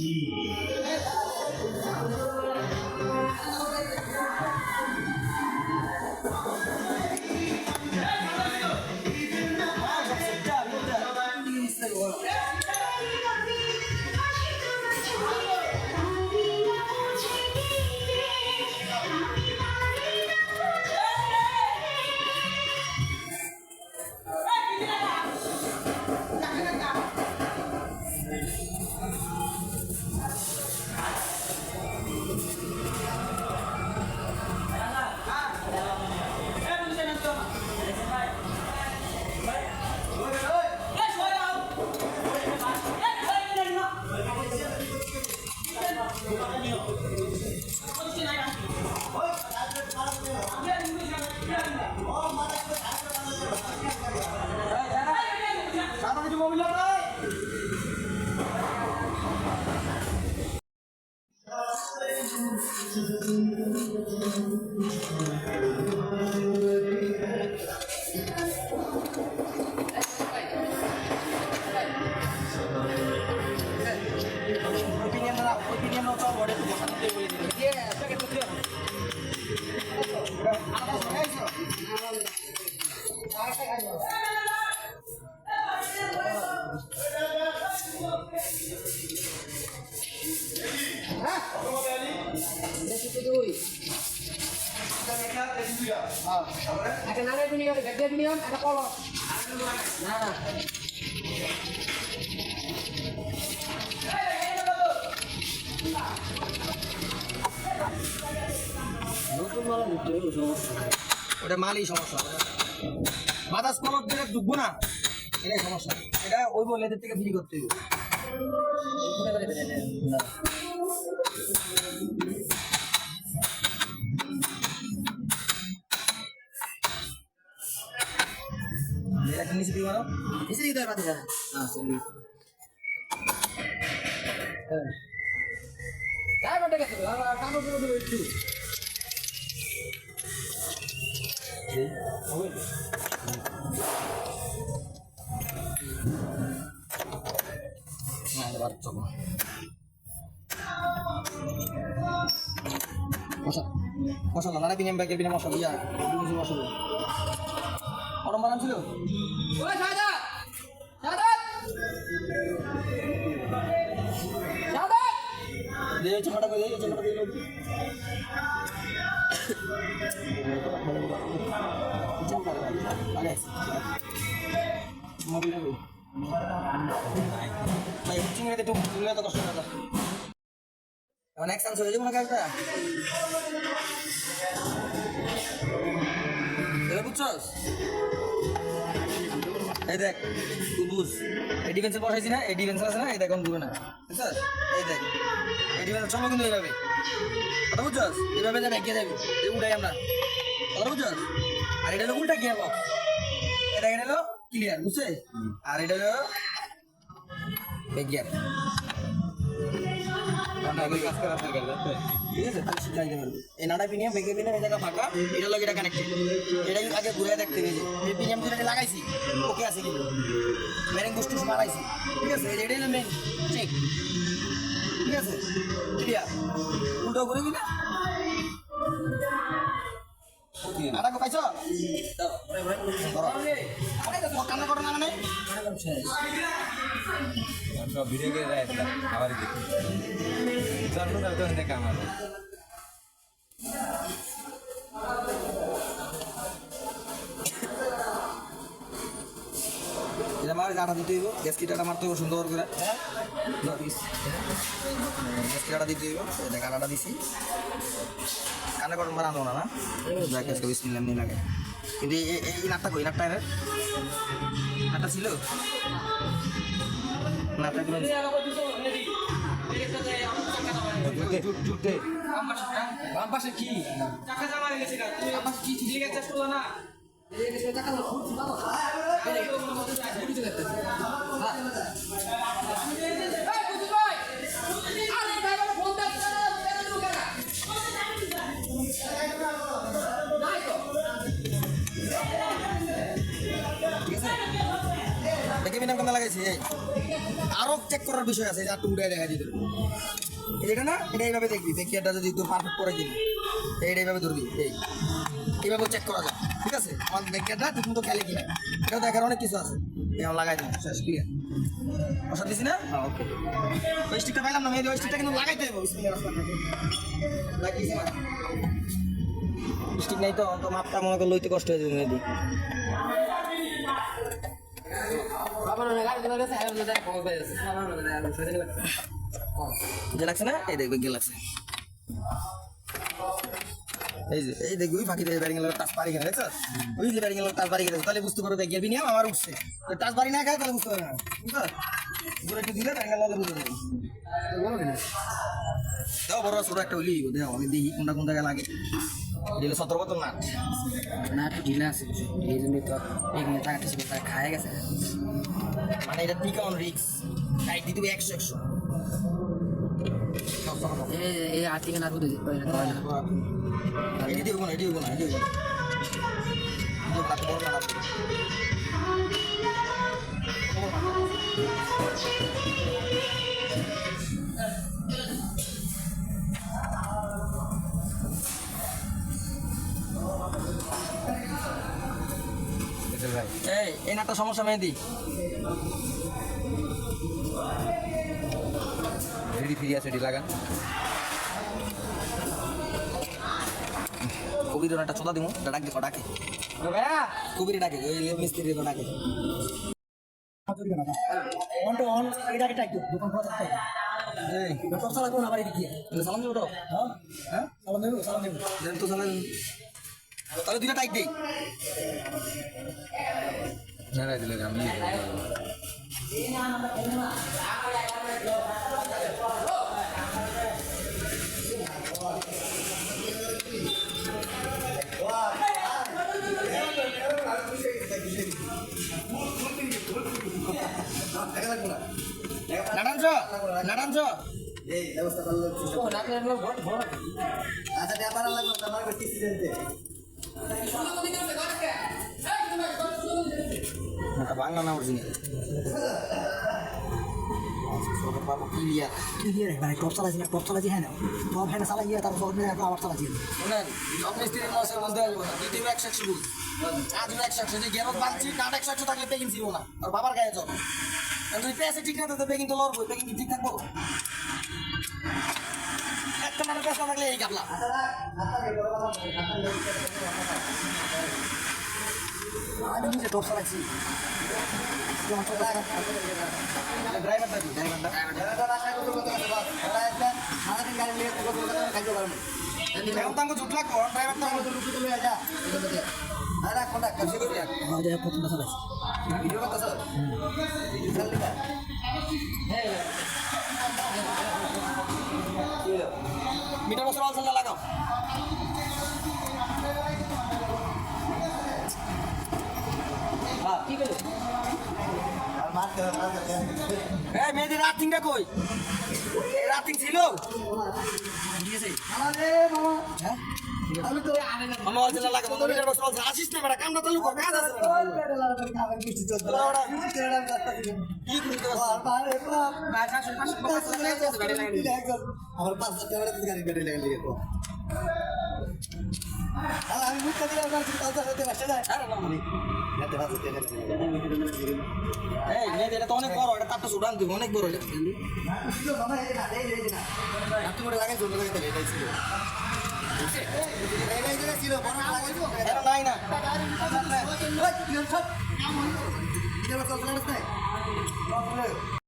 一。একটা নারের বিনিয়ম একটা বিনিয়ম একটা কলম। না না। ওটা মালই সমস্যা। বাতাস কলর দিলে ডুববো না, এটাই সমস্যা। এটা ওই বলে থেকে ফ্রি করতে হবে মশলা নানা পিনিয়াম ব্যাগের বিনা মশলা ইয়া মশলা গরম বানান ছিল এক চান্স হয়ে যাব না কাজটা বুঝছস এই দেখ বুঝ। এই ডিফেন্সে বসাইছি না এই ডিফেন্সে আছে না এই দেখ দূরে না। বুঝছস? এই দেখ এই ডিফেন্স চলো কিন্তু এইভাবে। কথা বুঝছস? এইভাবে যাবে এগিয়ে যাবে এই উঠাই আমরা। কথা বুঝছস? আর এটা হলো উল্টা গিয়ার বক্স এটা এখানে হলো ক্লিয়ার বুঝছে আর এটা হলো ব্যাক গিয়ার ঠিক এই নাটা পিনিয়াম বেগে পিনিয়াম ফাঁকা, এটা লাগে এটা কানেক্টেড এটাই আগে ঘুরে দেখতে গেছি এই পিনিয়াম লাগাইছি, ওকে আছে কিন্তু। বুস্টু মারাইছি। ঠিক আছে এটাই হলো মেন ঠিক। আছে উল্টো ঘুরে কিনা আটা পাইছ? কান্না করো না মানে। আবার দেখি। জন্ম তো দেখে আমার এটা মার আটা দিতে হইব গ্যাস কিটাটা মারতে হইব সুন্দর করে। গ্যাস কিটাটা দিতে কানে কটন না না দেখ আজকে বিসমিল্লাহ এমনি লাগে কিন্তু এই নাটটা কই নাটটা এর নাটটা ছিল নাটটা গুলো বাম পাশে কি চাকা জামা হয়ে গেছে বাম কি না আরও চেক করার বিষয় আছে আর টুকটাই দেখা দিতে। এটা না, এটা এইভাবে দেখবি। দেখি এটা যদি তোর পারফেক্ট করে দিবি এইটা এইভাবে ধরবি, এই। এইভাবে চেক করা যায়, ঠিক আছে? আমার ব্যাগটা ঠিক মতো খেলে কিনা। এটা দেখার অনেক কিছু আছে। এরকম লাগাই দিন শেষ ক্লিয়ার বসা দিছি না? ওকে ওই স্টিকটা পাইলাম না মেয়েদের ওই স্টিকটা কিন্তু লাগাইতে হবে লাগিয়েছি না। স্টিক নাই তো তো মাপটা মনে করে লইতে কষ্ট হয়ে যাবে মেয়েদি যে না, এই দেখবে গিয়ে এই যে, এই দেখবি, ওই ফাঁকি দিয়ে ব্যারিং এর টাচ পারি গেলে দেখছ? ওই যে ব্যারিং এর টাচ পারি গেলে তাহলে বুঝতে পারবে গিয়ে বিনিয়াম আমার উঠছে। তো টাচ না খায়, তাহলে বুঝতে পারবে না। বুঝছ? পুরো একটু দিলে ব্যারিং এর বুঝতে পারবে। দাও, বড় ছোট একটা হলি দাও আমি দেখি কোনটা কোন জায়গায় লাগে। দিলে সতর্ক তো না না একটু ঢিলা আছে এই জন্যই তো এখানে টাকাটা ছিল তারা খায় গেছে। মানে এটা টিকা অন রিক্স টাইট দিতে হবে একশো একশো। এই এই আর্থিক না না এটি দিব না এটি দিব না। এই এই নাটটা সমস্যা মেহেদি। রেডি ফিরি আছে এটি লাগান। কবির একটা চোদা দিব ডাক ডাকে। কবির ডাকে ওই মিস্ত্রি ডাকে। অন টু অন এটা এটা একটু সালাম তাহলে দুইটা টাইট দেই ঝাড়াই দিলে আমি নাটানছ নাটানছ মোটা বাংলা না অরিজিনাল ক্লিয়ার ক্লিয়ার মানে টপ চালাছি না টপ চালাছি হ্যাঁ না টপ হ্যাঁ চালাই তারপর সব মিলে আবার শুনেন সব মিস্ত্রি মাসে বলতে পারব না দ্বিতীয় একশো একশো বলি আজ একশো একশো যে গেরত বাঁধছি কাঠ একশো একশো থাকলে পেকিং ছিল না আর বাবার গায়ে চলো আর যদি পেঁয়াজে ঠিক না থাকলে পেকিং তো লড়বো পেকিং কি ঠিক থাকব? একটা মানুষ পেঁয়াজ না থাকলে এই গাবলা। আমি নিজে জুট লাগবো ড্রাইভার মিটার বছর আলসাল লাগাও মেয়েদের রাতিংটা কই রাতিং ছিল কাজ আছে আমার পাঁচ হাজার টাকা গাড়ি লাগাই লিখে আমি মুখটা দিলে আপনার পাঁচ হাজার বাসা যায় এই মেয়েদের এটা তো অনেক বড় এটা তারটা সুডান দিব অনেক বড় এটা। আপনি লাগাই লাগাই নাই না সব